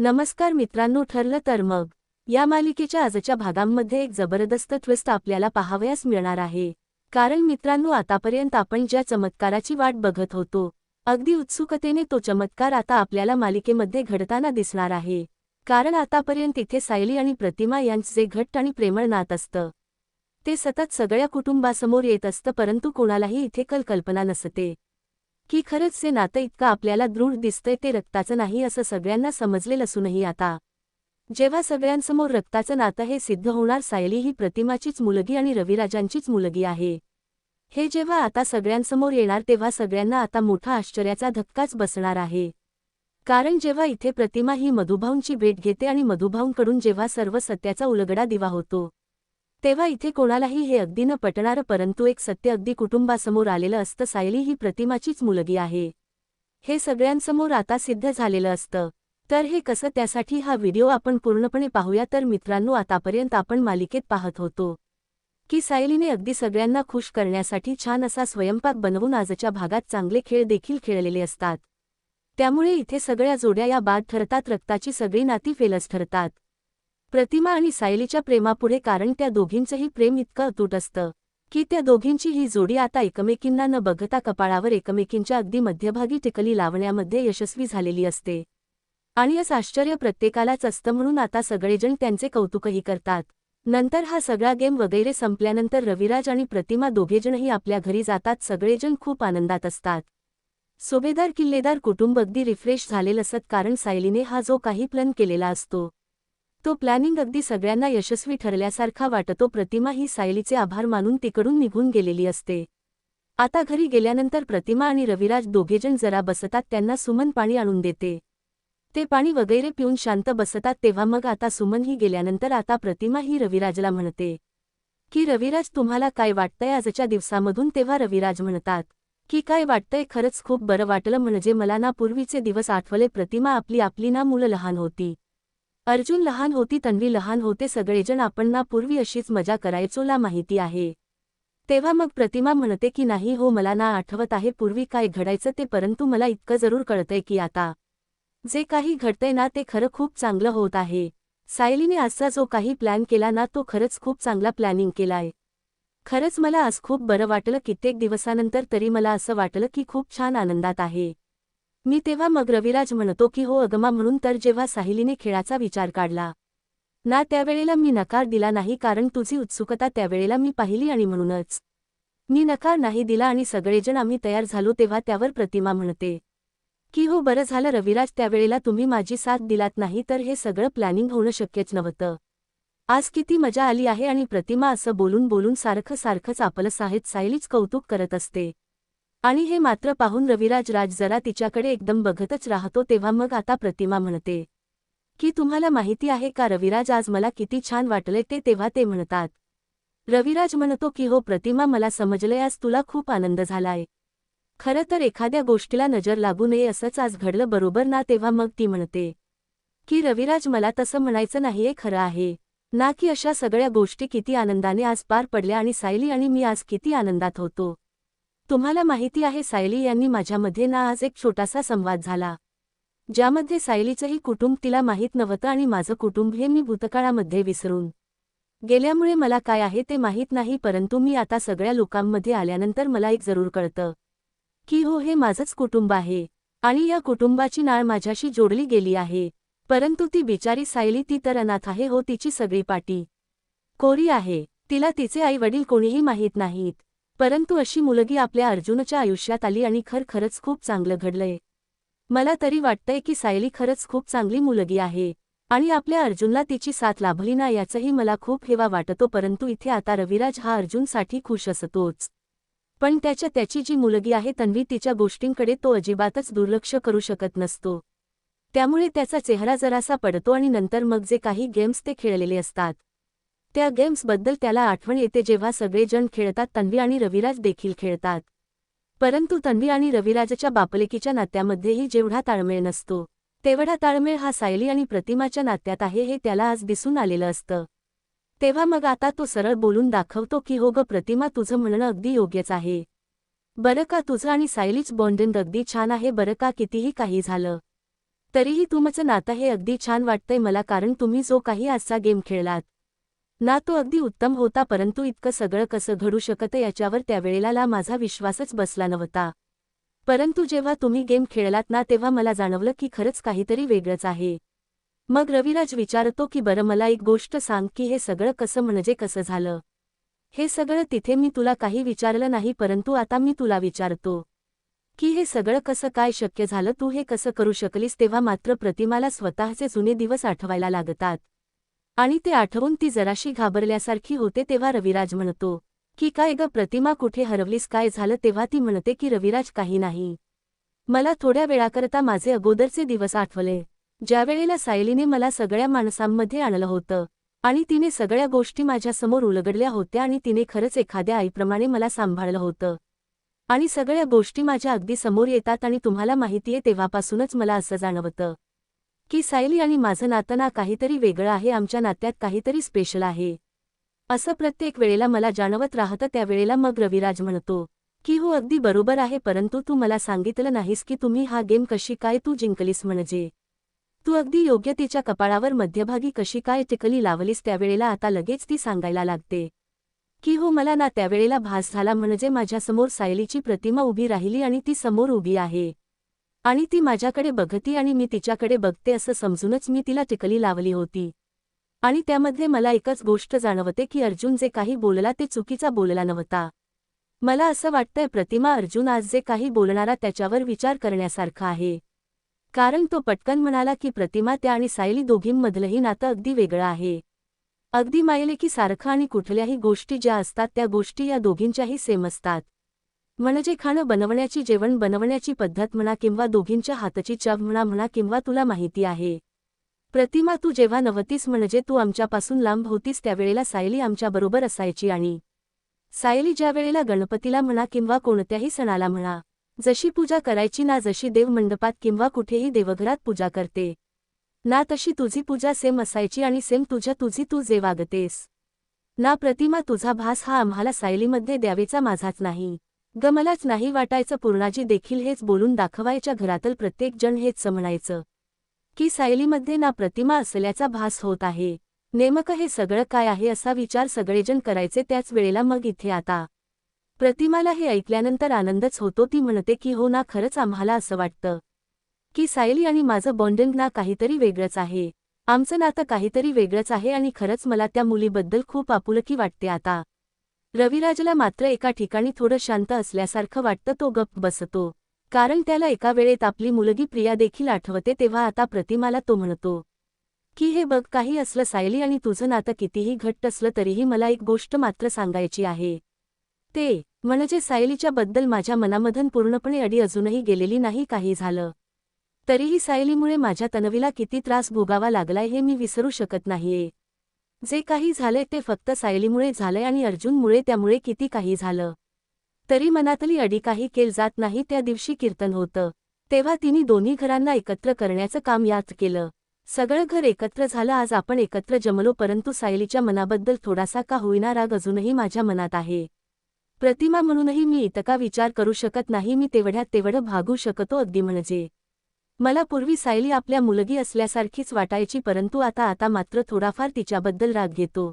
नमस्कार मित्रांनो ठरलं तर मग. या मालिकेच्या आजच्या भागांमध्ये एक जबरदस्त ट्विस्ट आपल्याला पाहावयास मिळणार आहे. कारण मित्रांनो आतापर्यंत आपण ज्या चमत्काराची वाट बघत होतो अगदी उत्सुकतेने तो चमत्कार आता आपल्याला मालिकेमध्ये घडताना दिसणार आहे. कारण आतापर्यंत इथे सायली आणि प्रतिमा यांचे घट्ट आणि प्रेमळ नात असतं. ते सतत सगळ्या कुटुंबासमोर येत असतं परंतु कोणालाही इथे कल्पना नसते. की खरंच जे नातं इतकं आपल्याला दृढ दिसतंय ते रक्ताचं नाही असं सगळ्यांना समजलेलं असूनही आता. जेव्हा सगळ्यांसमोर रक्ताचं नातं हे सिद्ध होणार सायली ही प्रतिमाचीच मुलगी आणि रविराजांचीच मुलगी आहे. हे जेव्हा आता सगळ्यांसमोर येणार तेव्हा सगळ्यांना आता मोठा आश्चर्याचा धक्काच बसणार आहे. कारण जेव्हा इथे प्रतिमा ही मधुभाऊंची भेट घेते आणि मधुभाऊंकडून जेव्हा सर्व सत्याचा उलगडा दिवा होतो तेव्हा इथे कोणालाही हे अगदी न पटणारं परंतु एक सत्य अगदी कुटुंबासमोर आलेलं असतं. सायली ही प्रतिमाचीच मुलगी आहे. हे सगळ्यांसमोर आता सिद्ध झालेलं असतं. तर हे कसं? त्यासाठी हा व्हिडिओ आपण पूर्णपणे पाहूया. तर मित्रांनो आतापर्यंत आपण मालिकेत पाहत होतो की सायलीने अगदी सगळ्यांना खुश करण्यासाठी छान असा स्वयंपाक बनवून आजच्या भागात चांगले खेळ देखील खेळलेले असतात. त्यामुळे इथे सगळ्या जोड्या या बाद ठरतात. रक्ताची सगळी नाती फेलस ठरतात. प्रतिमा आणि सायलीच्या प्रेमापुढे कारण त्या दोघींचंही प्रेम इतकं अतूट असतं की त्या दोघींची ही जोडी आता एकमेकींना न बघता कपाळावर एकमेकींच्या अगदी मध्यभागी टिकली लावण्यामध्ये यशस्वी झालेली असते. आणि असं आश्चर्य प्रत्येकालाच असतं म्हणून आता सगळेजण त्यांचे कौतुकही करतात. नंतर हा सगळा गेम वगैरे संपल्यानंतर रविराज आणि प्रतिमा दोघेजणही आपल्या घरी जातात सगळेजण खूप आनंदात असतात. सुभेदार किल्लेदार कुटुंब अगदी रिफ्रेश झालेलं असत कारण सायलीने हा जो काही प्लन केलेला असतो तो प्लॅनिंग अगदी सगळ्यांना यशस्वी ठरल्यासारखा वाटतो. प्रतिमा ही सायलीचे आभार मानून तिकडून निघून गेलेली असते. आता घरी गेल्यानंतर प्रतिमा आणि रविराज दोघेजण जरा बसतात त्यांना सुमन पाणी आणून देते. ते पाणी वगैरे पिऊन शांत बसतात तेव्हा मग आता सुमन ही गेल्यानंतर आता प्रतिमा ही रविराजला म्हणते की रविराज तुम्हाला काय वाटतंय आजच्या दिवसामधून? तेव्हा रविराज म्हणतात की काय वाटतंय? खरंच खूप बरं वाटलं. म्हणजे मला ना पूर्वीचे दिवस आठवले. प्रतिमा आपली आपली ना मुलं लहान होती. अर्जुन लहान होती तन्वी लहान होते सगळेजण आपण ना पूर्वी अशीच मजा करायचोला माहिती आहे. तेव्हा मग प्रतिमा म्हणते की नाही हो मला ना आठवत आहे पूर्वी काय घडायचं ते परंतु मला इतकं जरूर कळतंय की आता जे काही घडतंय ना ते खरं खूप चांगलं होत आहे. सायलीने आजचा जो काही प्लॅन केला ना तो खरंच खूप चांगला प्लॅनिंग केलाय. खरंच मला आज खूप बरं वाटलं कित्येक दिवसानंतर तरी मला असं वाटलं की खूप छान आनंदात आहे. मी तेव्हा मग रविराज म्हणतो की हो अगमा म्हणून तर जेव्हा साहिलीने खेळाचा विचार काढला. ना त्यावेळेला मी नकार दिला नाही कारण तुझी उत्सुकता त्यावेळेला मी पाहिली आणि म्हणूनच. मी नकार नाही दिला आणि सगळेजण आम्ही तयार झालो तेव्हा त्यावर प्रतिमा म्हणते. की हो बरं झालं रविराज त्यावेळेला तुम्ही माझी साथ दिलात नाही तर हे सगळं प्लॅनिंग होणं शक्यच नव्हतं. आज किती मजा आली आहे आणि प्रतिमा असं बोलून बोलून सारखं सारखंच आपलं साहेब सायलीच कौतुक करत असते. आणि हे मात्र पाहून रविराज राज जरा तिच्याकडे एकदम बघतच राहतो तेव्हा मग आता प्रतिमा म्हणते की तुम्हाला माहिती आहे का रविराज आज मला किती छान वाटले ते? तेव्हा ते म्हणतात रविराज म्हणतो की हो प्रतिमा मला समजलंय आज तुला खूप आनंद झालाय. खरं तर एखाद्या गोष्टीला नजर लागू नये असंच आज घडलं बरोबर ना? तेव्हा मग ती म्हणते की रविराज मला तसं म्हणायचं नाहीये खरं आहे. ना की अशा सगळ्या गोष्टी किती आनंदाने आज पार पडल्या आणि सायली आणि मी आज किती आनंदात होतो. तुम्हाला माहिती आहे सायली यांनी माझ्यामध्ये ना आज एक छोटासा संवाद झाला ज्यामध्ये सायलीचंही कुटुंब तिला माहीत नव्हतं आणि माझं कुटुंब हे मी भूतकाळामध्ये विसरून गेल्यामुळे मला काय आहे ते माहीत नाही परंतु मी आता सगळ्या लोकांमध्ये आल्यानंतर मला एक जरूर कळतं की हो हे माझंच कुटुंब आहे आणि या कुटुंबाची नाळ माझ्याशी जोडली गेली आहे परंतु ती बिचारी सायली ती तर अनाथ आहे हो तिची सगळी पाटी कोरी आहे तिला तिचे आई वडील कोणीही माहीत नाहीत. परंतु अशी मुलगी आपल्या अर्जुनच्या आयुष्यात आली आणि खर खरंच खूप चांगलं घडलंय. मला तरी वाटतंय की सायली खरंच खूप चांगली मुलगी आहे आणि आपल्या अर्जुनला तिची साथ लाभली ना याचंही मला खूप हेवा वाटतो परंतु इथे आता रविराज हा अर्जुनसाठी खुश असतोच. पण त्याच्या त्याची जी मुलगी आहे तन्वी तिच्या गोष्टींकडे तो अजिबातच दुर्लक्ष करू शकत नसतो. त्यामुळे त्याचा चेहरा जरासा पडतो आणि नंतर मग जे काही गेम्स ते खेळलेले असतात. त्या गेम्सबद्दल त्याला आठवण येते जेव्हा सगळेजण खेळतात तन्वी आणि रविराज देखील खेळतात. परंतु तन्वी आणि रविराजच्या बापलेकीच्या नात्यामध्येही जेवढा ताळमेळ नसतो तेवढा ताळमेळ हा सायली आणि प्रतिमाच्या नात्यात आहे हे त्याला आज दिसून आलेलं असतं. तेव्हा मग आता तो सरळ बोलून दाखवतो की हो ग प्रतिमा तुझं म्हणणं अगदी योग्यच आहे. बरं का तुझं आणि सायलीच बॉन्डिंग अगदी छान आहे बरं का कितीही काही झालं. तरीही तुमचं नातं हे अगदी छान वाटतंय मला कारण तुम्ही जो काही आजचा गेम खेळलात ना तो अगदी उत्तम होता परंतु इतकं सगळं कसं घडू शकतं याच्यावर त्यावेळेला ला माझा विश्वासच बसला नव्हता. परंतु जेव्हा तुम्ही गेम खेळलात ना तेव्हा मला जाणवलं की खरंच काहीतरी वेगळंच आहे. मग रविराज विचारतो की बरं मला एक गोष्ट सांग की हे सगळं कसं म्हणजे कसं झालं? हे सगळं तिथे मी तुला काही विचारलं नाही परंतु आता मी तुला विचारतो. की हे सगळं कसं काय शक्य झालं तू हे कसं करू शकलीस तेव्हा मात्र प्रतिमाला स्वतःचे जुने दिवस आठवायला लागतात. आणि ते आठवून ती जराशी घाबरल्यासारखी होते तेव्हा रविराज म्हणतो की काय ग प्रतिमा कुठे हरवलीस? काय झालं? तेव्हा ती म्हणते की रविराज काही नाही. मला थोड्या वेळाकरता माझे अगोदरचे दिवस आठवले. ज्यावेळेला सायलीने मला सगळ्या माणसांमध्ये आणलं होतं आणि तिने सगळ्या गोष्टी माझ्यासमोर उलगडल्या होत्या आणि तिने खरंच एखाद्या आईप्रमाणे मला सांभाळलं होतं. आणि सगळ्या गोष्टी माझ्या अगदी समोर येतात आणि तुम्हाला माहितीये तेव्हापासूनच मला असं जाणवतं. की सायली आणि माझं नातं ना काहीतरी वेगळं आहे आमच्या नात्यात काहीतरी स्पेशल आहे. असं प्रत्येक वेळेला मला जाणवत राहतं त्यावेळेला मग रविराज म्हणतो की हो अगदी बरोबर आहे परंतु तू मला सांगितलं नाहीस की तुम्ही हा गेम कशी काय तू जिंकलीस म्हणजे. तू अगदी योग्य तिच्या कपाळावर मध्यभागी कशी काय टिकली लावलीस त्यावेळेला आता लगेच ती सांगायला लागते. की हो मला ना त्यावेळेला भास झाला म्हणजे माझ्यासमोर सायलीची प्रतिमा उभी राहिली आणि ती समोर उभी आहे. आणि ती माझ्याकडे बघती आणि मी तिच्याकडे बघते असं समजूनच मी तिला टिकली लावली होती. आणि त्यामध्ये मला एकच गोष्ट जाणवते की अर्जुन जे काही बोलला ते चुकीचा बोलला नव्हता. मला असं वाटतंय प्रतिमा अर्जुन आज जे काही बोलणारा त्याच्यावर विचार करण्यासारखा आहे. कारण तो पटकन म्हणाला की प्रतिमा त्या आणि सायली दोघींमधलंही नातं अगदी वेगळं आहे. अगदी मायले की सारखं आणि कुठल्याही गोष्टी ज्या असतात त्या गोष्टी या दोघींच्याही सेम असतात. म्हणजे खाणं बनवण्याची जेवण बनवण्याची पद्धत म्हणा किंवा दोघींच्या हातची चव म्हणा म्हणा किंवा तुला माहिती आहे. प्रतिमा तू जेव्हा नव्हतीस म्हणजे तू आमच्यापासून लांब होतीस त्यावेळेला सायली आमच्याबरोबर असायची आणि सायली ज्या वेळेला गणपतीला म्हणा किंवा कोणत्याही सणाला म्हणा जशी पूजा करायची ना जशी देवमंडपात किंवा कुठेही देवघरात पूजा करते. ना तशी तुझी पूजा सेम असायची आणि सेम तुझ्या तुझी तू जे वागतेस. ना प्रतिमा तुझा भास हा आम्हाला सायलीमध्ये द्यावेचा माझाच नाही. ग मलाच नाही वाटायचं पूर्णाजी देखील हेच बोलून दाखवायच्या घरातील प्रत्येक जण हेच म्हणायचं. की सायलीमध्ये ना प्रतिमा असल्याचा भास होत आहे. नेमकं हे सगळं काय आहे असा विचार सगळेजण करायचे त्याच वेळेला मग इथे आता. प्रतिमाला हे ऐकल्यानंतर आनंदच होतो ती म्हणते की हो ना खरंच आम्हाला असं वाटतं. की सायली आणि माझं बॉन्डिंग ना काहीतरी वेगळंच आहे. आमचं नातं काहीतरी वेगळंच आहे आणि खरंच मला त्या मुलीबद्दल खूप आपुलकी वाटते आता. रविराजला मात्र एका ठिकाणी थोडं शांत असल्यासारखं वाटतं तो गप्प बसतो. कारण त्याला एका वेळेत आपली मुलगी प्रिया देखील आठवते तेव्हा आता प्रतिमाला तो म्हणतो की हे बघ काही असलं सायली आणि तुझं नातं कितीही घट्ट असलं तरीही मला एक गोष्ट मात्र सांगायची आहे. ते म्हणजे सायलीच्या बद्दल माझ्या मनामधून पूर्णपणे अडी अजूनही गेलेली नाही काही झालं. तरीही सायलीमुळे माझ्या तनवीला किती त्रास भोगावा लागलाय हे मी विसरू शकत नाहीये. जे काही झालंय ते फक्त सायलीमुळे झालंय आणि अर्जुनमुळे त्यामुळे किती काही झालं. तरी मनातली अडी काही केल जात नाही त्या दिवशी कीर्तन होतं. तेव्हा तिने दोन्ही घरांना एकत्र करण्याचं काम यात केलं. सगळं घर एकत्र झालं आज आपण एकत्र जमलो परंतु सायलीच्या मनाबद्दल थोडासा का होईना राग अजूनही माझ्या मनात आहे. प्रतिमा म्हणूनही मी इतका विचार करू शकत नाही मी तेवढ्यात तेवढं भागू शकतो अगदी म्हणजे. मला पूर्वी सायली आपल्या मुलगी असल्यासारखीच वाटायची परंतु आता आता मात्र थोडाफार तिच्याबद्दल राग घेतो.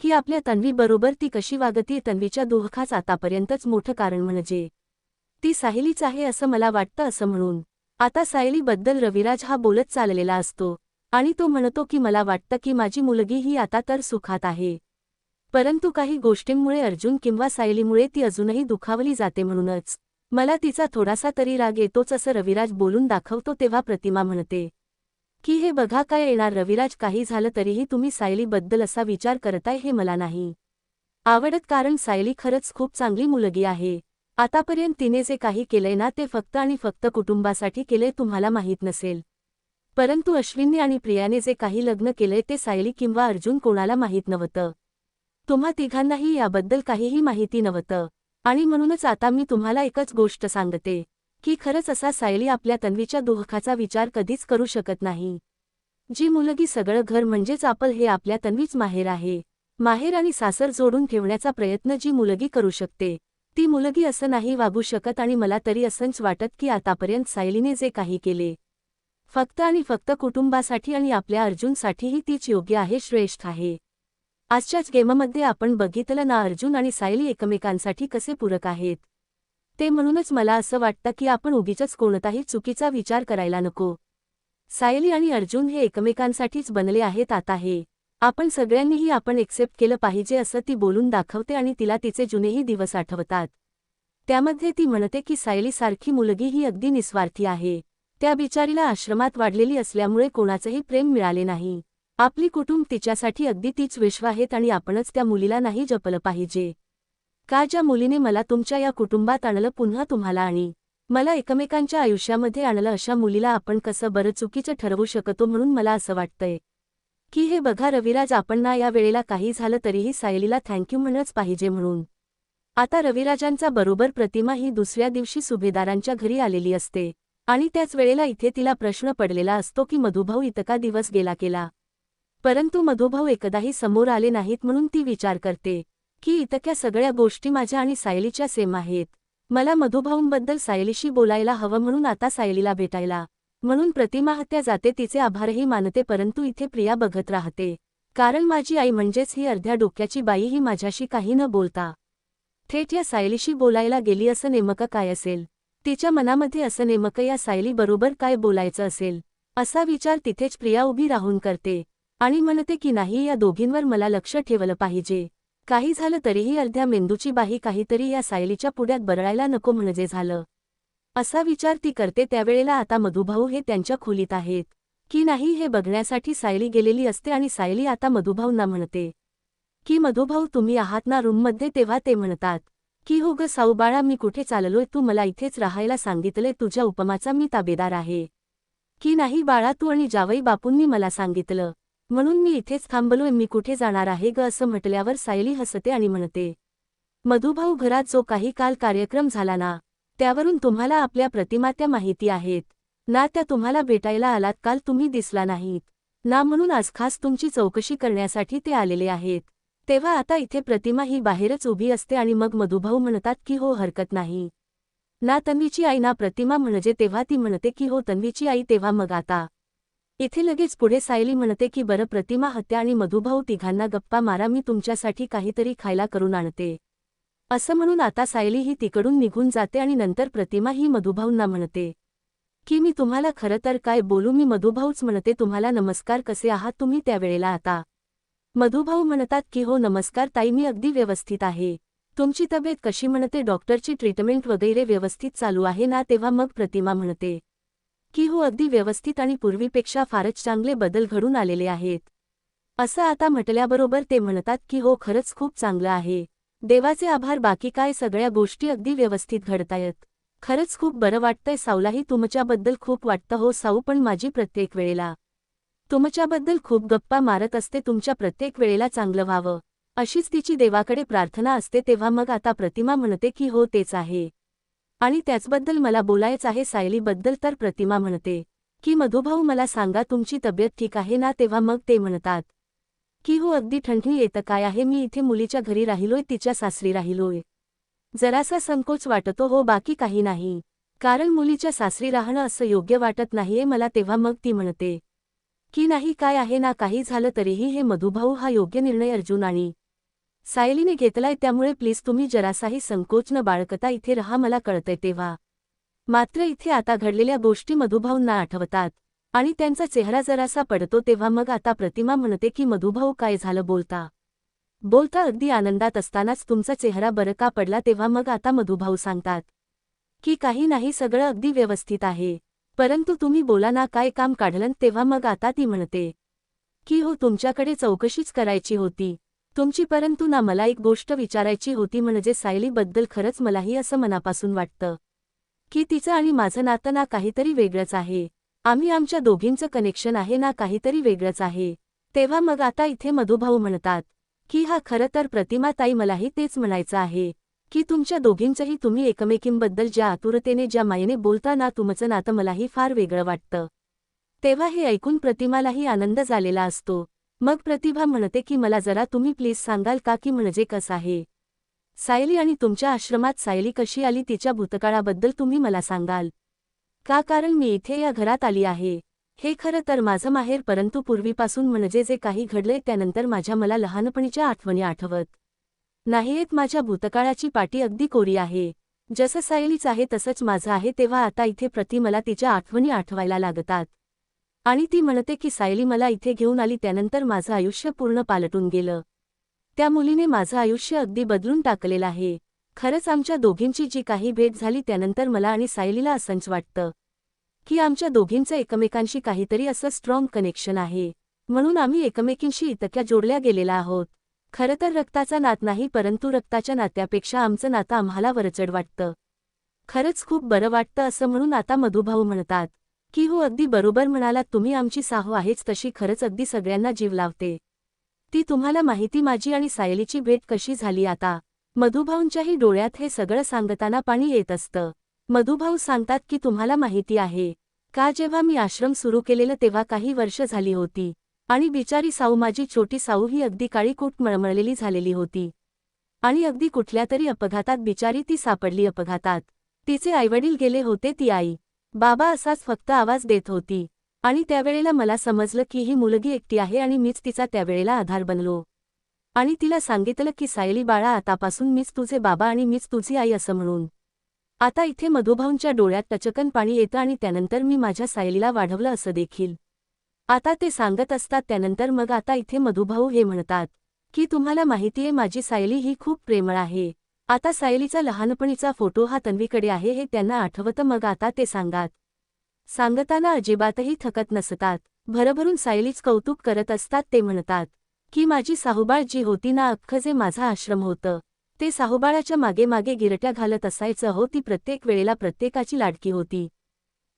की आपल्या तन्वीबरोबर ती कशी वागती तन्वीच्या दुःखाच आतापर्यंतच मोठं कारण म्हणजे. ती सायलीच आहे असं मला वाटतं असं म्हणून. आता सायलीबद्दल रविराज हा बोलत चाललेला असतो. आणि तो म्हणतो की मला वाटतं की माझी मुलगी ही आता तर सुखात आहे. परंतु काही गोष्टींमुळे अर्जुन किंवा सायलीमुळे ती अजूनही दुखावली जाते म्हणूनच. मला तिचा थोडासा तरी राग येतोच असं रविराज बोलून दाखवतो तेव्हा प्रतिमा म्हणते की हे बघा काय येणार रविराज काही झालं तरीही तुम्ही सायलीबद्दल असा विचार करताय हे मला नाही. आवडत कारण सायली खरंच खूप चांगली मुलगी आहे. आतापर्यंत तिने जे काही केलंय ना ते फक्त आणि फक्त कुटुंबासाठी केले तुम्हाला माहीत नसेल. परंतु अश्विनने आणि प्रियाने जे काही लग्न केलंय ते सायली किंवा अर्जुन कोणाला माहीत नव्हतं. तुम्हा तिघांनाही याबद्दल काहीही माहिती नव्हतं. आणि म्हणूनच आता मी तुम्हाला एकच गोष्ट सांगते की खरंच असा सायली आपल्या तन्वीच्या दुःखाचा विचार कधीच करू शकत नाही. जी मुलगी सगळं घर म्हणजेच आपल हे आपल्या तन्वीच माहेर आहे माहेर आणि सासर जोडून ठेवण्याचा प्रयत्न जी मुलगी करू शकते ती मुलगी असं नाही वागू शकत आणि मला तरी असंच वाटत की आतापर्यंत सायलीने जे काही केले फक्त आणि फक्त कुटुंबासाठी आणि आपल्या अर्जुनसाठीही तीच योग्य आहे श्रेष्ठ आहे. आजच्याच गेममध्ये आपण बघितलं ना अर्जुन आणि सायली एकमेकांसाठी कसे पूरक आहेत. ते म्हणूनच मला असं वाटतं की आपण उगीच कोणताही चुकीचा विचार करायला नको. सायली आणि अर्जुन हे एकमेकांसाठीच बनले आहेत आता हे. आपण सगळ्यांनीही आपण एक्सेप्ट केलं पाहिजे असं ती बोलून दाखवते आणि तिला तिचे जुनेही दिवस आठवतात. त्यामध्ये ती म्हणते की सायलीसारखी मुलगी ही अगदी निस्वार्थी आहे. त्या बिचारीला आश्रमात वाढलेली असल्यामुळे कोणाचंही प्रेम मिळाले नाही. आपली कुटुंब तिच्यासाठी अगदी तीच विश्व आहेत आणि आपणच त्या मुलीला नाही जपलं पाहिजे. का ज्या मुलीने मला तुमच्या या कुटुंबात आणलं पुन्हा तुम्हाला आणि मला एकमेकांच्या आयुष्यामध्ये आणलं अशा मुलीला आपण कसं बरं चुकीचं ठरवू शकतो म्हणून मला असं वाटतंय. की हे बघा रविराज आपण ना या वेळेला काही झालं तरीही सायलीला थँक्यू म्हणच पाहिजे म्हणून. आता रविराजांचा बरोबर प्रतिमा ही दुसऱ्या दिवशी सुभेदारांच्या घरी आलेली असते आणि त्याच वेळेला इथे तिला प्रश्न पडलेला असतो की मधुभाऊ इतका दिवस गेला केला. परंतु मधुभाऊ एकदाही समोर आले नाहीत म्हणून ती विचार करते की इतक्या सगळ्या गोष्टी माझ्या आणि सायलीच्या सेम आहेत. मला मधुभाऊंबद्दल सायलीशी बोलायला हवं म्हणून आता सायलीला भेटायला. म्हणून प्रतिमा हत्या जाते तिचे आभारही मानते परंतु इथे प्रिया बघत राहते. कारण माझी आई म्हणजेच ही अर्ध्या डोक्याची बाई ही माझ्याशी काही न बोलता. थेट या सायलीशी बोलायला गेली असं नेमकं काय असेल? तिच्या मनामध्ये असं नेमकं या सायलीबरोबर काय बोलायचं असेल? असा विचार तिथेच प्रिया उभी राहून करते. आणि म्हणते की नाही या दोघींवर मला लक्ष ठेवलं पाहिजे. काही झालं तरीही अर्ध्या मेंदूची बाही काहीतरी या सायलीच्या पुढ्यात बरळायला नको म्हणजे झालं. असा विचार ती करते त्यावेळेला आता मधुभाऊ हे त्यांच्या खोलीत आहेत. की नाही हे बघण्यासाठी सायली गेलेली असते आणि सायली आता मधुभाऊंना म्हणते. की मधुभाऊ तुम्ही आहात ना रूममध्ये तेव्हा ते म्हणतात. की हो ग साऊबाळा मी कुठे चाललोय तू मला इथेच राहायला सांगितले तुझ्या उपमाचा मी ताबेदार आहे. की नाही बाळा तू आणि जावई बापूंनी मला सांगितलं. म्हणून मी इथेच थांबलोय मी कुठे जाणार आहे ग? असं म्हटल्यावर सायली हसते आणि म्हणते मधुभाऊ घरात जो काही काल कार्यक्रम झाला ना त्यावरून तुम्हाला आपल्या प्रतिमा त्या माहिती आहेत. ना त्या तुम्हाला भेटायला आलात काल तुम्ही दिसला नाहीत. ना म्हणून आज खास तुमची चौकशी करण्यासाठी ते आलेले आहेत. तेव्हा आता इथे प्रतिमा ही बाहेरच उभी असते आणि मग मधुभाऊ म्हणतात की हो हरकत नाही. ना तन्वीची आई ना प्रतिमा म्हणजे तेव्हा ती म्हणते की हो तन्वीची आई तेव्हा मग आता इथे लगेच पुढे सायली म्हणते की बरं प्रतिमा हत्या आणि मधुभाऊ तिघांना गप्पा मारा मी तुमच्यासाठी काहीतरी खायला करून आणते. असं म्हणून आता सायली ही तिकडून निघून जाते आणि नंतर प्रतिमा ही मधुभाऊंना म्हणते की मी तुम्हाला खरं तर काय बोलू? मी मधुभाऊच म्हणते तुम्हाला नमस्कार कसे आहात तुम्ही त्यावेळेला आता? मधुभाऊ म्हणतात की हो नमस्कार ताई मी अगदी व्यवस्थित आहे. तुमची तब्येत कशी? म्हणते डॉक्टरची ट्रीटमेंट वगैरे व्यवस्थित चालू आहे ना? तेव्हा मग प्रतिमा म्हणते की हो अगदी व्यवस्थित आणि पूर्वीपेक्षा फारच चांगले बदल घडून आलेले आहेत. असं आता म्हटल्याबरोबर ते म्हणतात की हो खरंच खूप चांगलं आहे. देवाचे आभार बाकी काय सगळ्या गोष्टी अगदी व्यवस्थित घडतायत. खरंच खूप बरं वाटतंय सावलाही तुमच्याबद्दल खूप वाटतं हो साऊ पण माझी प्रत्येक वेळेला. तुमच्याबद्दल खूप गप्पा मारत असते तुमच्या प्रत्येक वेळेला चांगलं व्हावं. अशीच तिची देवाकडे प्रार्थना असते तेव्हा मग आता प्रतिमा म्हणते की हो तेच आहे. आणि त्याचबद्दल मला बोलायचं आहे सायलीबद्दल तर प्रतिमा म्हणते की मधुभाऊ मला सांगा तुमची तब्येत ठीक आहे ना? तेव्हा मग ते म्हणतात की हो अगदी ठणठणी येतं काय आहे? मी इथे मुलीच्या घरी राहिलोय तिच्या सासरी राहिलोय. जरासा संकोच वाटतो हो बाकी काही नाही. कारण मुलीच्या सासरी राहणं असं योग्य वाटत नाहीये मला. तेव्हा मग ती म्हणते की नाही काय आहे ना काही झालं तरीही हे मधुभाऊ हा योग्य निर्णय अर्जुन आणि सायलीने घेतलाय त्यामुळे प्लीज तुम्ही जरासाही संकोच न बाळकता इथे रहा मला कळतंय तेव्हा. मात्र इथे आता घडलेल्या गोष्टी मधुभाऊंना आठवतात आणि त्यांचा चेहरा जरासा पडतो तेव्हा मग आता प्रतिमा म्हणते की मधुभाऊ काय झालं बोलता? बोलता अगदी आनंदात असतानाच तुमचा चेहरा बरं का पडला तेव्हा मग आता मधुभाऊ सांगतात की काही नाही सगळं अगदी व्यवस्थित आहे. परंतु तुम्ही बोला ना काय काम काढलं? तेव्हा मग आता ती म्हणते की हो तुमच्याकडे चौकशीच करायची होती. तुमची परंतु ना मला एक गोष्ट विचारायची होती म्हणजे सायलीबद्दल खरंच मलाही असं मनापासून वाटतं. की तिचं आणि माझं नातं ना काहीतरी वेगळंच आहे. आम्ही आमच्या दोघींचं कनेक्शन आहे ना काहीतरी वेगळंच आहे. तेव्हा मग आता इथे मधुभाऊ म्हणतात की हा खरं तर प्रतिमा ताई मलाही तेच म्हणायचं आहे. की तुमच्या दोघींचंही तुम्ही एकमेकींबद्दल ज्या आतुरतेने ज्या मायेने बोलता ना तुमचं नातं मलाही फार वेगळं वाटतं. तेव्हा हे ऐकून प्रतिमालाही आनंद झालेला असतो. मग प्रतिभा म्हणते की मला जरा तुम्ही प्लीज सांगाल का की म्हणजे कसं आहे? सायली आणि तुमच्या आश्रमात सायली कशी आली तिच्या भूतकाळाबद्दल तुम्ही मला सांगाल. का कारण मी इथे या घरात आली आहे. हे खरं तर माझं माहेर परंतु पूर्वीपासून म्हणजे जे काही घडले त्यानंतर माझ्या मला लहानपणीच्या आठवणी आठवत. नाहीयेत माझ्या भूतकाळाची पाटी अगदी कोरी आहे. जसं सायलीच आहे तसंच माझं आहे तेव्हा आता इथे प्रति मला तिच्या आठवणी आठवायला लागतात. आणि ती म्हणते की सायली मला इथे घेऊन आली त्यानंतर माझं आयुष्य पूर्ण पालटून गेलं. त्या मुलीने माझं आयुष्य अगदी बदलून टाकलेलं आहे. खरंच आमच्या दोघींची जी काही भेट झाली त्यानंतर मला आणि सायलीला असंच वाटतं की आमच्या दोघींचं एकमेकांशी काहीतरी असं स्ट्रॉंग कनेक्शन आहे. म्हणून आम्ही एकमेकींशी इतक्या जोडल्या गेलेला आहोत. खरं तर रक्ताचा नात नाही परंतु रक्ताच्या नात्यापेक्षा आमचं नातं आम्हाला वरचढ वाटतं. खरंच खूप बरं वाटतं असं म्हणून आता मधुभाऊ म्हणतात की हो अगदी बरोबर म्हणालात तुम्ही आमची साहू आहेच तशी खरंच अगदी सगळ्यांना जीव लावते. ती तुम्हाला माहिती माझी आणि सायलीची भेट कशी झाली आता? मधुभाऊंच्याही डोळ्यात हे सगळं सांगताना पाणी येत असतं. मधुभाऊ सांगतात की तुम्हाला माहिती आहे का जेव्हा मी आश्रम सुरू केलेलं तेव्हा काही वर्ष झाली होती. आणि बिचारी साऊ माझी छोटी साऊ ही अगदी काळी कूट मळमळलेली झालेली होती. आणि अगदी कुठल्या तरी अपघातात बिचारी ती सापडली अपघातात. तिचे आईवडील गेले होते ती आई. बाबा असाच फक्त आवाज देत होती. आणि त्यावेळेला मला समजलं की ही मुलगी एकटी आहे आणि मीच तिचा त्यावेळेला आधार बनलो. आणि तिला सांगितलं की सायली बाळा आतापासून मीच तुझे बाबा आणि मीच तुझी आई असं म्हणून. आता इथे मधुभाऊंच्या डोळ्यात टचकन पाणी येतं आणि त्यानंतर मी माझ्या सायलीला वाढवलं असं देखील. आता ते सांगत असतात त्यानंतर मग आता इथे मधुभाऊ हे म्हणतात की तुम्हाला माहितीये माझी सायली ही खूप प्रेमळ आहे. आता सायलीचा लहानपणीचा फोटो हा तन्वीकडे आहे हे त्यांना आठवतं मग आता ते सांगात. सांगताना अजिबातही थकत नसतात. भरभरून सायलीच कौतुक करत असतात ते म्हणतात की माझी साहुबाळ जी होती ना अख्खं जे माझा आश्रम होतं. ते साहुबाळाच्या मागे मागे गिरट्या घालत असायचं हो ती प्रत्येक वेळेला प्रत्येकाची लाडकी होती.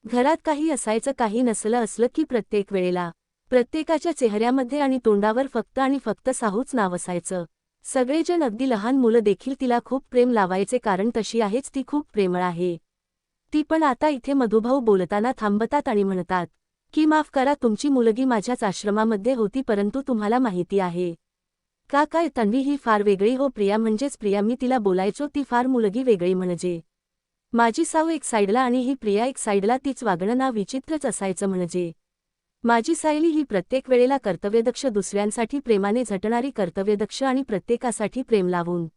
घरात काही असायचं काही नसलं असलं की प्रत्येक वेळेला. प्रत्येकाच्या चेहऱ्यामध्ये आणि तोंडावर फक्त आणि फक्त साहूच नाव असायचं. सगळेजण अगदी लहान मुलं देखील तिला खूप प्रेम लावायचे कारण तशी आहेच ती खूप प्रेमळ आहे. ती पण आता इथे मधुभाऊ बोलताना थांबतात आणि म्हणतात की माफ करा तुमची मुलगी माझ्याच आश्रमामध्ये होती परंतु तुम्हाला माहिती आहे. का काय तन्वी ही फार वेगळी हो प्रिया म्हणजेच प्रिया मी तिला बोलायचो ती फार मुलगी वेगळी म्हणजे. माझी साऊ एक साईडला आणि ही प्रिया एक साईडला तीच वागणं ना विचित्रच असायचं म्हणजे. माझी सायली ही प्रत्येक वेळेला कर्तव्यदक्ष दुसऱ्यांसाठी प्रेमाने झटणारी कर्तव्यदक्ष आणि प्रत्येकासाठी प्रेम लावून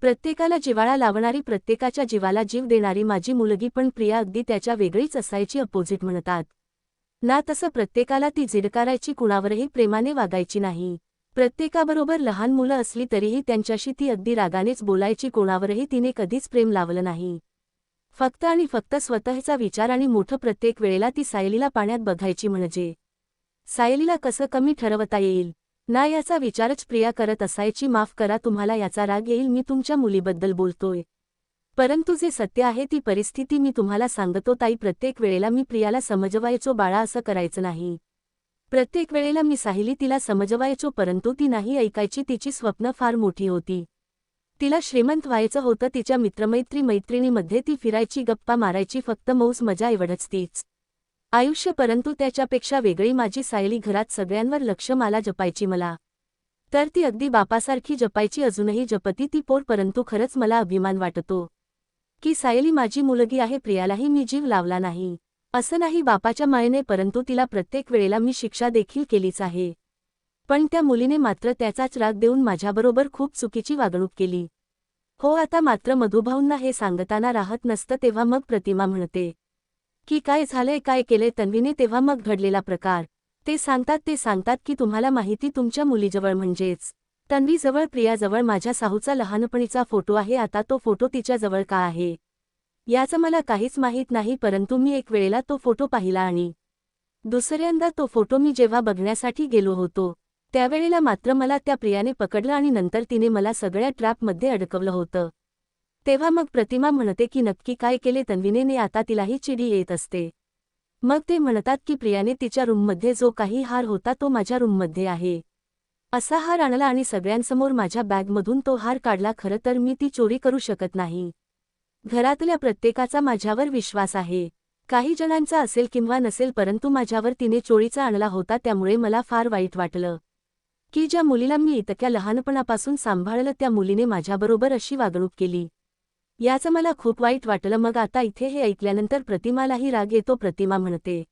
प्रत्येकाला जिवाळा लावणारी प्रत्येकाच्या जीवाला जीव देणारी माझी मुलगी पण प्रिया अगदी त्याच्या वेगळीच असायची अपोजिट म्हणतात. ना तसं प्रत्येकाला ती झिडकारायची कुणावरही प्रेमाने वागायची नाही. प्रत्येकाबरोबर लहान मुलं असली तरीही त्यांच्याशी ती अगदी रागानेच बोलायची कोणावरही तिने कधीच प्रेम लावलं नाही. फक्त आणि फक्त स्वतःचा विचार आणि मोठं प्रत्येक वेळेला ती सायलीला पाण्यात बघायची म्हणजे. सायलीला कसं कमी ठरवता येईल? ना याचा विचारच प्रिया करत असायची माफ करा तुम्हाला याचा राग येईल मी तुमच्या मुलीबद्दल बोलतोय. परंतु जे सत्य आहे ती परिस्थिती मी तुम्हाला सांगतो ताई प्रत्येक वेळेला मी प्रियाला समजवायचो बाळा असं करायचं नाही. प्रत्येक वेळेला मी साहिली तिला समजवायचो परंतु ती नाही ऐकायची तिची स्वप्न फार मोठी होती. तिला श्रीमंत व्हायचं होतं. तिच्या मित्रमैत्री मैत्रिणीमध्ये ती फिरायची गप्पा मारायची फक्त मौस मजा एवढंच तीच. आयुष्य परंतु त्याच्यापेक्षा वेगळी माझी सायली घरात सगळ्यांवर लक्ष मला जपायची मला. तर ती अगदी बापासारखी जपायची अजूनही जपती ती पोर परंतु खरंच मला अभिमान वाटतो. की सायली माझी मुलगी आहे प्रियालाही मी जीव लावला नाही. असं नाही बापाच्या मायेने परंतु तिला प्रत्येक वेळेला मी शिक्षा देखील केलीच आहे. पण त्या मुलीने मात्र त्याचाच राग देऊन माझ्याबरोबर खूप चुकीची वागणूक केली. हो आता मात्र मधुभाऊंना हे सांगताना राहत नसतं तेव्हा मग प्रतिमा म्हणते की काय झालंय काय केले तन्वीने तेव्हा मग घडलेला प्रकार. ते सांगतात ते सांगतात की तुम्हाला माहिती तुमच्या मुलीजवळ म्हणजेच तन्वीजवळ प्रियाजवळ माझ्या साहूचा लहानपणीचा फोटो आहे आता तो फोटो तिच्याजवळ का आहे? याचं मला काहीच माहीत नाही परंतु मी एक वेळेला तो फोटो पाहिला आणि दुसऱ्यांदा तो फोटो मी जेव्हा बघण्यासाठी गेलो होतो त्यावेळेला मात्र मला त्या प्रियाने पकडलं आणि नंतर तिने मला सगळ्या ट्रॅपमध्ये अडकवलं होतं. तेव्हा मग प्रतिमा म्हणते की नक्की काय केले तन्वीने आता तिलाही चिडी येत असते. मग ते म्हणतात की प्रियाने तिच्या रूममध्ये जो काही हार होता तो माझ्या रूममध्ये आहे. असा हार आणला आणि सगळ्यांसमोर माझ्या बॅगमधून तो हार काढला खरं तर मी ती चोरी करू शकत नाही. घरातल्या प्रत्येकाचा माझ्यावर विश्वास आहे. काही जणांचा असेल किंवा नसेल परंतु माझ्यावर तिने चोरीचा आणला होता त्यामुळे मला फार वाईट वाटलं. की ज्या मुलीला मी इतक्या लहानपणापासून सांभाळलं त्या मुलीने माझ्याबरोबर अशी वागणूक केली. याचं मला खूप वाईट वाटलं. मग आता इथे हे ऐकल्यानंतर प्रतिमालाही राग येतो. प्रतिमा म्हणते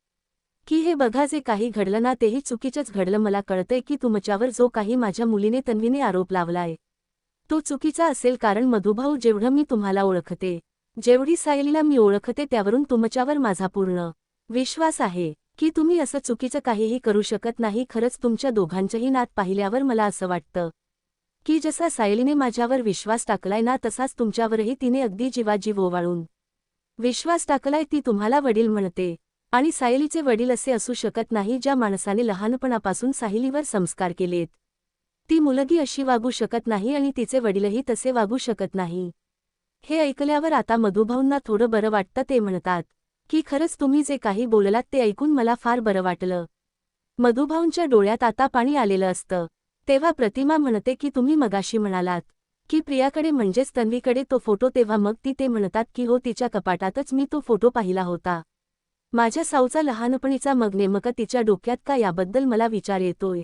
की हे बघा जे काही घडलं ना तेही चुकीचंच घडलं. मला कळतंय की तुमच्यावर जो काही माझ्या मुलीने तन्वीने आरोप लावलाय तो चुकीचा असेल. कारण मधुभाऊ जेवढं मी तुम्हाला ओळखते जेवढी सायलीला मी ओळखते त्यावरून तुमच्यावर माझा पूर्ण विश्वास आहे. की तुम्ही असं चुकीचं काहीही करू शकत नाही खरंच तुमच्या दोघांचंही नात पाहिल्यावर मला असं वाटतं. की जसा सायलीने माझ्यावर विश्वास टाकलाय ना तसाच तुमच्यावरही तिने अगदी जीवाजीव ओवाळून. विश्वास टाकलाय ती तुम्हाला वडील म्हणते. आणि सायलीचे वडील असे असू शकत नाही ज्या माणसाने लहानपणापासून सायलीवर संस्कार केलेत. ती मुलगी अशी वागू शकत नाही आणि तिचे वडीलही तसे वागू शकत नाही. हे ऐकल्यावर आता मधुभाऊंना थोडं बरं वाटतं ते म्हणतात. की खरंच तुम्ही जे काही बोललात ते ऐकून मला फार बरं वाटलं. मधुभाऊंच्या डोळ्यात आता पाणी आलेलं असतं. तेव्हा प्रतिमा म्हणते की तुम्ही मगाशी म्हणालात की प्रियाकडे म्हणजेच तन्वीकडे तो फोटो तेव्हा मग ती ते म्हणतात की हो तिच्या कपाटातच मी तो फोटो पाहिला होता. माझ्या साऊचा लहानपणीचा मग नेमकं तिच्या डोक्यात का याबद्दल मला विचार येतोय.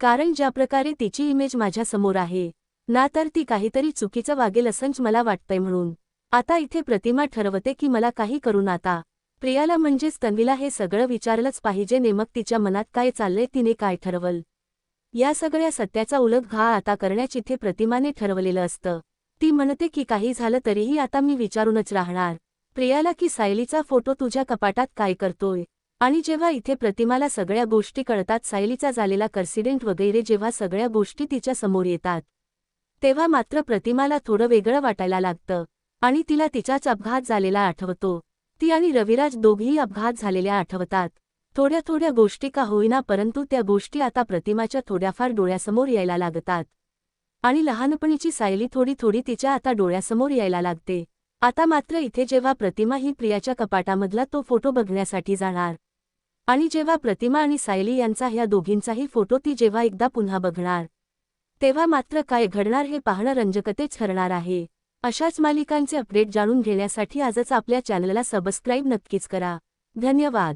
कारण ज्या प्रकारे तिची इमेज माझ्यासमोर आहे ना तर ती काहीतरी चुकीचं वागेल असंच मला वाटतंय म्हणून. आता इथे प्रतिमा ठरवते की मला काही करून आता प्रियाला म्हणजेच तन्वीला हे सगळं विचारलंच पाहिजे नेमक तिच्या मनात काय चाललंय तिने काय ठरवल? या सगळ्या सत्याचा उलट घा आता करण्याची इथे प्रतिमाने ठरवलेलं असतं. ती म्हणते की काही झालं तरीही आता मी विचारूनच राहणार. प्रियाला की सायलीचा फोटो तुझ्या कपाटात काय करतोय? आणि जेव्हा इथे प्रतिमाला सगळ्या गोष्टी कळतात सायलीचा झालेला कर्सिडेंट वगैरे जेव्हा सगळ्या गोष्टी तिच्या समोर येतात तेव्हा मात्र प्रतिमाला थोडं वेगळं वाटायला लागतं. आणि तिला तिचाच अपघात झालेला आठवतो. ती आणि रविराज दोघेही अपघात झालेल्या आठवतात. थोड्या थोड्या गोष्टी का होईना परंतु त्या गोष्टी आता प्रतिमाच्या थोड्याफार डोळ्यासमोर यायला लागतात. आणि लहानपणीची सायली थोडी थोडी तिच्या आता डोळ्यासमोर यायला लागते. आता मात्र इथे जेव्हा प्रतिमा ही प्रियाच्या कपाटामधला तो फोटो बघण्यासाठी जाणार. आणि जेव्हा प्रतिमा आणि सायली यांचा ह्या दोघींचाही फोटो ती जेव्हा एकदा पुन्हा बघणार. तेव्हा मात्र काय घडणार हे पाहणं रंजकतेच ठरणार आहे. अशाच मालिकांचे अपडेट जाणून घेण्यासाठी आजच आपल्या चॅनलला सबस्क्राईब नक्कीच करा. धन्यवाद.